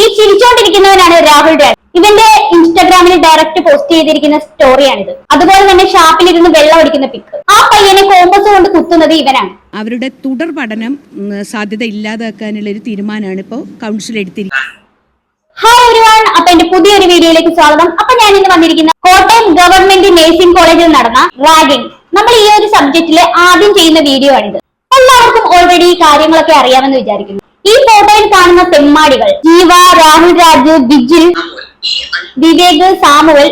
ഈ ചിരിച്ചോണ്ടിരിക്കുന്നവനാണ് രാഹുൽ രാജ്. ഇവന്റെ ഇൻസ്റ്റാഗ്രാമിൽ ഡയറക്റ്റ് പോസ്റ്റ് ചെയ്തിരിക്കുന്ന സ്റ്റോറിയാണിത് അതുപോലെ തന്നെ ഷാപ്പിലിരുന്ന് വെള്ളം അടിക്കുന്ന പിക്ക് ആ പയ്യനെ കോമ്പസ് കൊണ്ട് കുത്തുന്നത് ഇവനാണ്. അവരുടെ തുടർ പഠനം സാധ്യത ഇല്ലാതാക്കാനുള്ള ഒരു തീരുമാനമാണ് ഇപ്പോൾ കൗൺസിൽ എടുത്തിരിക്കുന്നത്. ഹായ് ഒരുവൺ അപ്പൊ എന്റെ പുതിയൊരു വീഡിയോയിലേക്ക് സ്വാഗതം. അപ്പൊ ഞാൻ ഇന്ന് വന്നിരിക്കുന്ന കോട്ടയം ഗവൺമെന്റ് നഴ്സിംഗ് കോളേജിൽ നടന്ന റാഗിംഗ് നമ്മൾ ഈ ഒരു സബ്ജക്റ്റിലെ ആദ്യം ചെയ്യുന്ന വീഡിയോ ആണിത്. എല്ലാവർക്കും ഓൾറെഡി ഈ കാര്യങ്ങളൊക്കെ അറിയാമെന്ന് വിചാരിക്കുന്നു. ഈ ഫോട്ടോയിൽ കാണുന്ന തെമ്മാടികൾ ജീവ രാഹുൽ രാജ് ബിജിൽ വിവേക് സാമുവൽ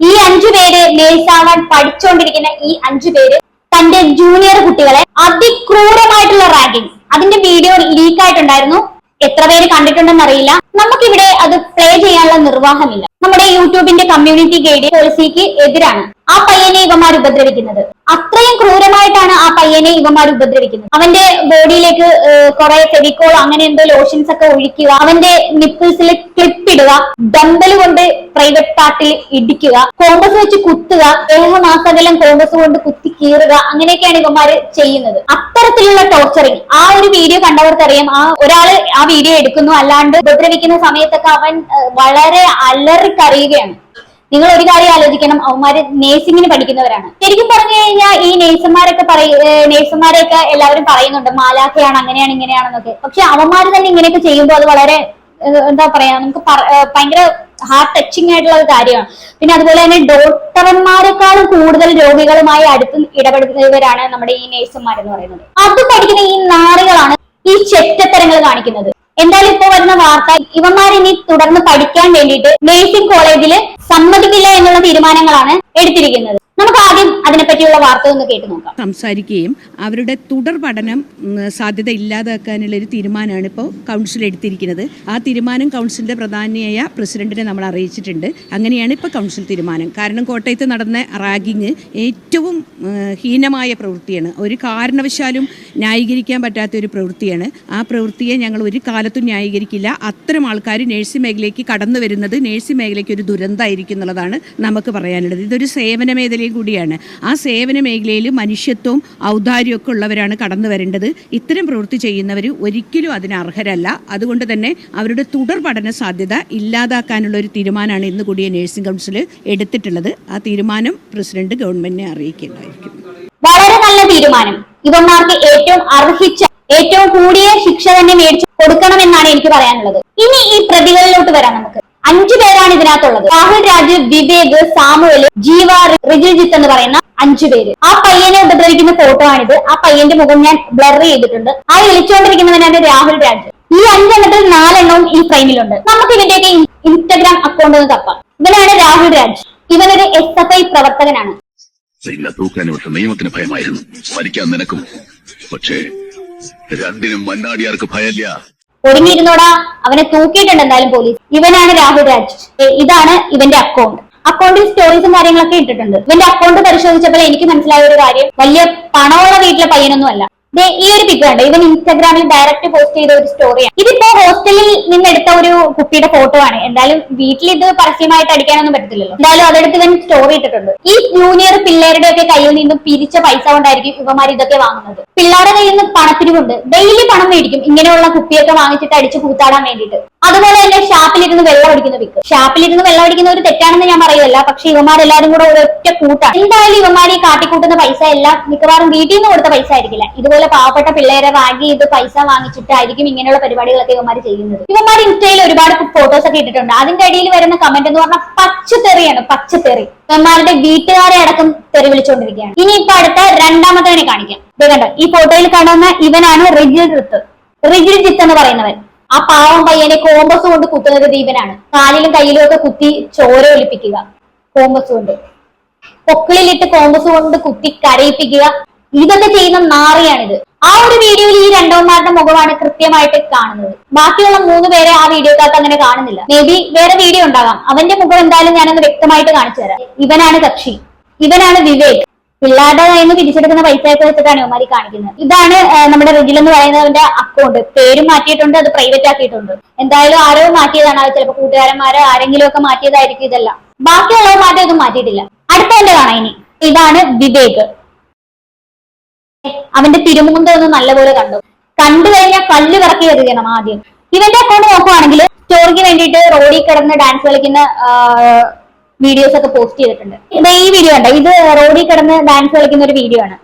ഈ അഞ്ചു പേര് നേഴ്സാവാൻ പഠിച്ചുകൊണ്ടിരിക്കുന്ന ഈ അഞ്ചു പേര് തന്റെ ജൂനിയർ കുട്ടികളെ അതിക്രൂരമായിട്ടുള്ള റാഗിങ് അതിന്റെ വീഡിയോ ലീക്ക് ആയിട്ടുണ്ടായിരുന്നു. എത്ര പേര് കണ്ടിട്ടുണ്ടെന്ന് അറിയില്ല. നമുക്കിവിടെ അത് പ്ലേ ചെയ്യാനുള്ള നിർവാഹമില്ല. നമ്മുടെ യൂട്യൂബിന്റെ കമ്മ്യൂണിറ്റി ഗൈഡ് പോളിസിക്ക് എതിരാണ്. ആ പയ്യനെ ഇവമാർ ഉപദ്രവിക്കുന്നത്. അത്രയും ക്രൂരമായിട്ടാണ് ആ പയ്യനെ ഇവന്മാർ ഉപദ്രവിക്കുന്നത്. അവന്റെ ബോഡിയിലേക്ക് കുറെ ഫെവിക്കോൾ അങ്ങനെ എന്തോ ലോഷൻസ് ഒക്കെ ഒഴിക്കുക അവന്റെ നിപ്പിൾസിൽ ക്ലിപ്പ് ഇടുക. ഡമ്പൽ കൊണ്ട് പ്രൈവറ്റ് പാർട്ടിൽ ഇടിക്കുക. കോമ്പസ് വെച്ച് കുത്തുക. ദേഹമാസകലം കോമ്പസ് കൊണ്ട് കുത്തി കീറുക. അങ്ങനെയൊക്കെയാണ് ഇവന്മാര് ചെയ്യുന്നത്. അത്തരത്തിലുള്ള ടോർച്ചറിങ് ആ ഒരു വീഡിയോ കണ്ടവർക്കറിയാം. ആ ഒരാൾ ആ വീഡിയോ എടുക്കുന്നു. അല്ലാണ്ട് ഉപദ്രവിക്കുന്ന സമയത്തൊക്കെ അവൻ വളരെ അലറിക്കറിയുകയാണ്. നിങ്ങൾ ഒരു കാര്യം ആലോചിക്കണം. അവന്മാര് നേഴ്സിംഗിന് പഠിക്കുന്നവരാണ്. ശരിക്കും പറഞ്ഞു കഴിഞ്ഞാൽ ഈ നേഴ്സുമാരൊക്കെ പറയ നേഴ്സുമാരെയൊക്കെ എല്ലാവരും പറയുന്നുണ്ട് മാലാഖയാണ് അങ്ങനെയാണ് ഇങ്ങനെയാണെന്നൊക്കെ. പക്ഷെ അവന്മാര് തന്നെ ഇങ്ങനെയൊക്കെ ചെയ്യുമ്പോൾ അത് വളരെ എന്താ പറയാ നമുക്ക് ഭയങ്കര ഹാർട്ട് ടച്ചിങ് ആയിട്ടുള്ള ഒരു കാര്യമാണ്. പിന്നെ അതുപോലെ തന്നെ ഡോക്ടർമാരെക്കാളും കൂടുതൽ രോഗികളുമായി അടുത്ത് ഇടപെടുന്നവരാണ് നമ്മുടെ ഈ നേഴ്സുമാർ എന്ന് പറയുന്നത്. അത് പഠിക്കുന്ന ഈ നാറികളാണ് ഈ ചെറ്റത്തരങ്ങൾ കാണിക്കുന്നത്. എന്തായാലും ഇപ്പോ വരുന്ന വാർത്ത ഇവന്മാർ ഇനി തുടർന്ന് പഠിക്കാൻ വേണ്ടിയിട്ട് നേഴ്സിംഗ് കോളേജിൽ സമ്മതിക്കില്ല എന്നുള്ള തീരുമാനങ്ങളാണ് എടുത്തിരിക്കുന്നത്. നമുക്ക് ആദ്യം അതിനെപ്പറ്റിയുള്ള വാർത്ത ഒന്ന് കേട്ടു നോക്കാം. സംസാരിക്കുകയും അവരുടെ തുടർ പഠനം സാധ്യത ഇല്ലാതാക്കാനുള്ള ഒരു തീരുമാനമാണ് ഇപ്പോൾ കൗൺസിൽ എടുത്തിരിക്കുന്നത്. ആ തീരുമാനം കൗൺസിലിന്റെ പ്രധാനിയായ പ്രസിഡന്റിനെ നമ്മൾ അറിയിച്ചിട്ടുണ്ട്. അങ്ങനെയാണ് ഇപ്പോൾ കൗൺസിൽ തീരുമാനം. കാരണം കോട്ടയത്ത് നടന്ന റാഗിങ് ഏറ്റവും ഹീനമായ പ്രവൃത്തിയാണ്. ഒരു കാരണവശാലും ന്യായീകരിക്കാൻ പറ്റാത്ത ഒരു പ്രവൃത്തിയാണ്. ആ പ്രവൃത്തിയെ ഞങ്ങൾ ഒരു കാലത്തും ന്യായീകരിക്കില്ല. അത്തരം ആൾക്കാർ നേഴ്സിംഗ് മേഖലയ്ക്ക് കടന്നു വരുന്നത് നേഴ്സിംഗ് മേഖലയ്ക്ക് ഒരു ദുരന്തമായിരിക്കും എന്നുള്ളതാണ് നമുക്ക് പറയാനുള്ളത്. ഇതൊരു സേവന മേഖലയും കൂടിയാണ്. ആ സേവന മേഖലയിൽ മനുഷ്യത്വവും ഔദാര്യവും ഒക്കെ ഉള്ളവരാണ് കടന്നു വരേണ്ടത്. ഇത്തരം പ്രവൃത്തി ചെയ്യുന്നവർ ഒരിക്കലും അതിന് അർഹരല്ല. അതുകൊണ്ട് തന്നെ അവരുടെ തുടർ പഠന സാധ്യത ഇല്ലാതാക്കാനുള്ള ഒരു തീരുമാനമാണ് ഇന്ന് കൂടിയ നഴ്സിംഗ് കൗൺസിൽ എടുത്തിട്ടുള്ളത്. ആ തീരുമാനം പ്രസിഡന്റ് ഗവൺമെന്റിനെ അറിയിക്കേണ്ടതായിരിക്കും. വളരെ നല്ല തീരുമാനം. ഇവന്മാർക്ക് ഏറ്റവും അർഹിച്ച ഏറ്റവും കൂടിയ ശിക്ഷ തന്നെ മേടിച്ചു കൊടുക്കണമെന്നാണ് എനിക്ക് പറയാനുള്ളത്. ഇനി ഈ പ്രതികളിലോട്ട് അഞ്ചു പേരാണ് ഇതിനകത്തുള്ളത്. രാഹുൽ രാജ് വിവേക് സാമുവൽ ജീവ റിജിജിത്ത് എന്ന് പറയുന്ന അഞ്ചു പേര്. ആ പയ്യനെ ഉപദ്രവിക്കുന്ന ഫോട്ടോ ആണിത്. ആ പയ്യന്റെ മുഖം ഞാൻ ബ്ലർ ചെയ്തിട്ടുണ്ട്. ആ വിളിച്ചുകൊണ്ടിരിക്കുന്നവനാണ് രാഹുൽ രാജ്. ഈ അഞ്ചെണ്ണത്തിൽ നാലെണ്ണവും ഈ ഫ്രെയിമിലുണ്ട് നമുക്ക് ഇതിന്റെയൊക്കെ ഇൻസ്റ്റഗ്രാം അക്കൗണ്ട് ഒന്ന് തപ്പാം. ഇവനാണ് രാഹുൽ രാജ്. ഇവനൊരു എസ് എഫ് ഐ പ്രവർത്തകനാണ്. നിയമത്തിന് ഭയമായിരുന്നു. മരിക്കാൻ നിനക്കും. പക്ഷേ രണ്ടിനും മണ്ണാടിയാർക്ക് ഭയമില്ല. ഒടുങ്ങിയിരുന്നോടാ അവനെ തൂക്കിയിട്ടുണ്ട് എന്തായാലും പോലീസ് ഇവനാണ് രാഹുൽ രാജ്. ഇതാണ് ഇവന്റെ അക്കൗണ്ട് അക്കൗണ്ടിൽ സ്റ്റോറീസും കാര്യങ്ങളൊക്കെ ഇട്ടിട്ടുണ്ട്. ഇവന്റെ അക്കൗണ്ട് പരിശോധിച്ചപ്പോൾ എനിക്ക് മനസ്സിലായ ഒരു കാര്യം വലിയ പണമുള്ള വീട്ടിലെ പയ്യനൊന്നും അല്ല ഈ ഒരു പിക്ക് കണ്ടോ? ഇവൻ ഇൻസ്റ്റാഗ്രാമിൽ ഡയറക്റ്റ് പോസ്റ്റ് ചെയ്ത ഒരു സ്റ്റോറിയാണ് ഇതിപ്പോ ഹോസ്റ്റലിൽ നിന്ന് എടുത്ത ഒരു കുട്ടിയുടെ ഫോട്ടോ ആണ്. എന്തായാലും വീട്ടിൽ ഇത് പരസ്യമായിട്ട് അടിക്കാനൊന്നും പറ്റത്തില്ലല്ലോ. എന്തായാലും അതെടുത്ത് ഇവൻ സ്റ്റോറി ഇട്ടിട്ടുണ്ട്. ഈ ജൂനിയർ പിള്ളേരുടെ ഒക്കെ കയ്യിൽ നിന്നും പിരിച്ച പൈസ കൊണ്ടായിരിക്കും ഇവമാർ ഇതൊക്കെ വാങ്ങുന്നത്. പിള്ളേരുടെ കയ്യിൽ നിന്ന് പണപ്പിരിവുണ്ട് ഡെയിലി പണം മേടിക്കും. ഇങ്ങനെയുള്ള കുപ്പിയൊക്കെ വാങ്ങിച്ചിട്ട് അടിച്ച് കൂത്താടാൻ വേണ്ടിയിട്ട്. അതുപോലെ തന്നെ ഷാപ്പിലിരുന്ന് വെള്ളം അടിക്കുന്ന വിക്ക് ഷാപ്പിലിരുന്ന് വെള്ളം അടിക്കുന്ന ഒരു തെറ്റാണെന്ന് ഞാൻ പറയില്ല. പക്ഷെ ഇവന്മാരെല്ലാരും കൂടെ ഒരൊറ്റ കൂട്ടാണ്. എന്തായാലും ഇവന്മാർ ഈ കാട്ടിക്കൂട്ടുന്ന പൈസ എല്ലാം മിക്കവാറും വീട്ടിൽ നിന്ന് കൊടുത്ത പൈസ ആയിരിക്കില്ല. ഇതുപോലെ പാവപ്പെട്ട പിള്ളേരെ റാഗ് ചെയ്ത് പൈസ വാങ്ങിച്ചിട്ടായിരിക്കും ഇങ്ങനെയുള്ള പരിപാടികളൊക്കെ ഇവന്മാർ ചെയ്യുന്നത്. ഇവന്മാർ ഇൻസ്റ്റയിൽ ഒരുപാട് ഫോട്ടോസ് ഒക്കെ ഇട്ടിട്ടുണ്ട്. അതിന്റെ അടിയിൽ വരുന്ന കമന്റ് എന്ന് പറഞ്ഞാൽ പച്ചത്തെറിയാണ് പച്ചത്തെറി. ഇവന്മാരുടെ വീട്ടുകാരെ അടക്കം തെറി വിളിച്ചുകൊണ്ടിരിക്കുകയാണ്. ഇനി ഇപ്പൊ അടുത്ത രണ്ടാമത്തവനെ കാണിക്കാം. കണ്ടോ ഈ ഫോട്ടോയിൽ കാണുന്ന ഇവനാണ് റിജിൽ ജിത്ത് റിജിൽ ജിത്ത് എന്ന് പറയുന്നവൻ. ആ പാവം പയ്യനെ കോമ്പസ് കൊണ്ട് കുത്തുന്നത് ദീപനാണ്. കാലിലും കയ്യിലും ഒക്കെ കുത്തി ചോര ഒലിപ്പിക്കുക. കോമ്പസ് കൊണ്ട്. പൊക്കിളിലിട്ട് കോമ്പസ് കൊണ്ട് കുത്തി കരയിപ്പിക്കുക. ഇതൊക്കെ ചെയ്യുന്ന നാറിയാണിത്. ആ ഒരു വീഡിയോയിൽ ഈ രണ്ടോന്മാരുടെ മുഖമാണ് കൃത്യമായിട്ട് കാണുന്നത്. ബാക്കിയുള്ള മൂന്ന് പേരെ ആ വീഡിയോക്കകത്ത് അങ്ങനെ കാണുന്നില്ല. മേ ബി വേറെ വീഡിയോ ഉണ്ടാകാം. അവന്റെ മുഖം എന്തായാലും ഞാനൊന്ന് വ്യക്തമായിട്ട് കാണിച്ചു തരാം. ഇവനാണ് കക്ഷി. ഇവനാണ് വിവേക്. പിള്ളേരുടെ കയ്യിൽ നിന്ന് പിരിച്ചെടുക്കുന്ന പൈസയൊക്കെ വെച്ചിട്ടാണ് ഇവന്മാരി കാണിക്കുന്നത്. ഇതാണ് നമ്മുടെ റിജിൽ എന്ന് പറയുന്നവന്റെ അക്കൗണ്ട് പേരും മാറ്റിയിട്ടുണ്ട് അത് പ്രൈവറ്റ് ആക്കിയിട്ടുണ്ട്. എന്തായാലും ആരോ മാറ്റിയതാണ്. അത് ചിലപ്പോൾ കൂട്ടുകാരന്മാരോ ആരെങ്കിലും ഒക്കെ മാറ്റിയതായിരിക്കും ഇതെല്ലാം. ബാക്കിയുള്ളവർ മാറ്റമൊന്നും മാറ്റിയിട്ടില്ല. അടുത്തവന്റെ കാണാം ഇനി. ഇതാണ് വിവേക്. അവന്റെ തിരുമുന്ത ഒന്ന് നല്ലപോലെ കണ്ടു. കണ്ടു കഴിഞ്ഞാൽ കല്ല് കറക്കി എറിയണം ആദ്യം. ഇവന്റെ അക്കൗണ്ട് നോക്കുവാണെങ്കിൽ സ്റ്റോറിക്ക് കിടന്ന് ഡാൻസ് കളിക്കുന്ന വീഡിയോസ് ഒക്കെ പോസ്റ്റ് ചെയ്തിട്ടുണ്ട്. ഇത് ഈ വീഡിയോ ഉണ്ട് ഇത് റോഡിൽ കിടന്ന് ഡാൻസ് കളിക്കുന്ന ഒരു വീഡിയോ ആണ്.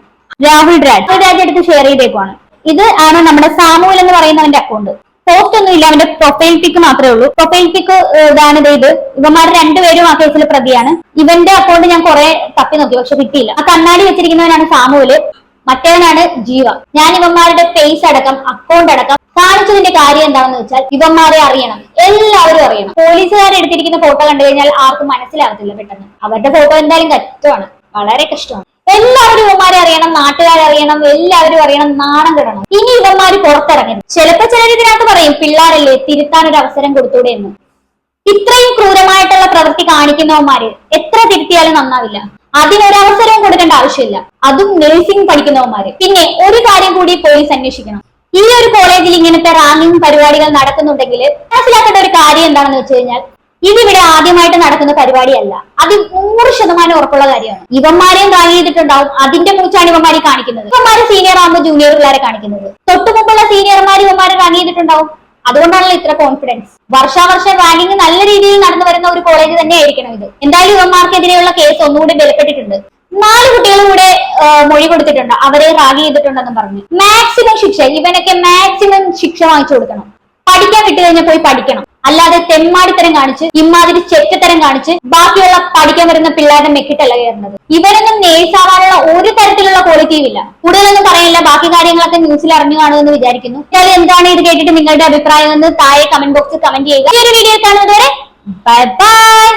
രാഹുൽ രാജ്. രാജ് എടുത്ത് ഷെയർ ചെയ്തേക്കുവാണ്. ഇത് ആണ് നമ്മുടെ സാമുവൽ എന്ന് പറയുന്നവന്റെ അക്കൗണ്ട് പോസ്റ്റ് ഒന്നും ഇല്ല അവന്റെ പ്രൊഫൈൽ പിക്ക് മാത്രമേ ഉള്ളൂ. പ്രൊഫൈൽ പിക്ക് ഇതാണ് ഇത്. ഇവന്മാർ രണ്ടുപേരും ആ കേസിൽ പ്രതിയാണ്. ഇവന്റെ അക്കൗണ്ട് ഞാൻ കുറെ തപ്പി നോക്കി പക്ഷെ കിട്ടിയില്ല. ആ കണ്ണാടി വെച്ചിരിക്കുന്നവനാണ് സാമുവൽ. മറ്റവനാണ് ജീവ. ഞാൻ ഇവന്മാരുടെ ഫേസ് അടക്കം അക്കൗണ്ട് അടക്കം കാണിച്ചതിന്റെ കാര്യം എന്താണെന്ന് വെച്ചാൽ ഇവന്മാരെ അറിയണം. എല്ലാവരും അറിയണം. പോലീസുകാരെ എടുത്തിരിക്കുന്ന ഫോട്ടോ കണ്ടു കഴിഞ്ഞാൽ ആർക്കും മനസ്സിലാകത്തില്ല പെട്ടെന്ന്. അവരുടെ ഫോട്ടോ എന്തായാലും കഷ്ടമാണ് വളരെ കഷ്ടമാണ്. എല്ലാവരും ഇവന്മാരെ അറിയണം നാട്ടുകാരെ അറിയണം എല്ലാവരും അറിയണം നാണം കിടണം. ഇനി ഇവന്മാര് പുറത്തിറങ്ങരുത്. ചിലപ്പോ ചിലർ ഇതിനകത്ത് പറയും പിള്ളേരല്ലേ തിരുത്താൻ ഒരു അവസരം കൊടുത്തൂടെ എന്ന്. ഇത്രയും ക്രൂരമായിട്ടുള്ള പ്രവൃത്തി കാണിക്കുന്നവന്മാര് എത്ര തിരുത്തിയാലും നന്നാവില്ല. അതിനൊരു അവസരവും കൊടുക്കേണ്ട ആവശ്യമില്ല. അതും നഴ്സിംഗ് പഠിക്കുന്നവന്മാര്. പിന്നെ ഒരു കാര്യം കൂടി പോലീസ് അന്വേഷിക്കണം. ഈ ഒരു കോളേജിൽ ഇങ്ങനത്തെ റാങ്കിങ് പരിപാടികൾ നടക്കുന്നുണ്ടെങ്കിൽ മനസ്സിലാക്കേണ്ട ഒരു കാര്യം എന്താണെന്ന് വെച്ച് കഴിഞ്ഞാൽ ഇതിവിടെ ആദ്യമായിട്ട് നടക്കുന്ന പരിപാടിയല്ല. അത് നൂറ് ശതമാനം ഉറപ്പുള്ള കാര്യമാണ്. ഇവന്മാരെയും റാങ്ക് ചെയ്തിട്ടുണ്ടാവും. അതിന്റെ മൂച്ചാണ് ഇവന്മാരെ കാണിക്കുന്നത്. ഇവന്മാര് സീനിയർ ആകുമ്പോൾ ജൂനിയർ പിള്ളേരെ കാണിക്കുന്നത്. തൊട്ടു മുമ്പുള്ള സീനിയർമാർ ഇവന്മാരെ റാങ്ക് ചെയ്തിട്ടുണ്ടാവും. അതുകൊണ്ടാണല്ലോ ഇത്ര കോൺഫിഡൻസ് വർഷാവർഷം റാങ്കിങ് നല്ല രീതിയിൽ നടന്നു വരുന്ന ഒരു കോളേജ് തന്നെ ആയിരിക്കണം ഇത്. എന്തായാലും ഇവന്മാർക്കെതിരെയുള്ള കേസ് ഒന്നുകൂടി ബലപ്പെട്ടിട്ടുണ്ട്. നാല് കുട്ടികളും കൂടെ മൊഴി കൊടുത്തിട്ടുണ്ട്. അവരെ റാഗി ചെയ്തിട്ടുണ്ടെന്ന് പറഞ്ഞു. മാക്സിമം ശിക്ഷ ഇവനൊക്കെ മാക്സിമം ശിക്ഷ വാങ്ങിച്ചു കൊടുക്കണം. പഠിക്കാൻ വിട്ടു കഴിഞ്ഞാൽ പോയി പഠിക്കണം. അല്ലാതെ തെമ്മാടിത്തരം കാണിച്ച് ഇമാതിരി ചെറ്റത്തരം കാണിച്ച് ബാക്കിയുള്ള പഠിക്കാൻ വരുന്ന പിള്ളേരുടെ മെക്കിട്ടല്ല കയറുന്നത്. ഇവരൊന്നും നേഴ്സാവാനുള്ള ഒരു തരത്തിലുള്ള ക്വാളിറ്റിയും ഇല്ല. കൂടുതലൊന്നും പറയില്ല. ബാക്കി കാര്യങ്ങളൊക്കെ ന്യൂസിൽ അറിഞ്ഞു കാണുമെന്ന് വിചാരിക്കുന്നു. എന്തായാലും എന്താണ് ഇത് കേട്ടിട്ട് നിങ്ങളുടെ അഭിപ്രായം എന്ന് താഴെ കമന്റ് ബോക്സിൽ കമന്റ് ചെയ്യുക. ഈ ഒരു വീഡിയോ കാണുന്നതുവരെ ബൈ ബൈ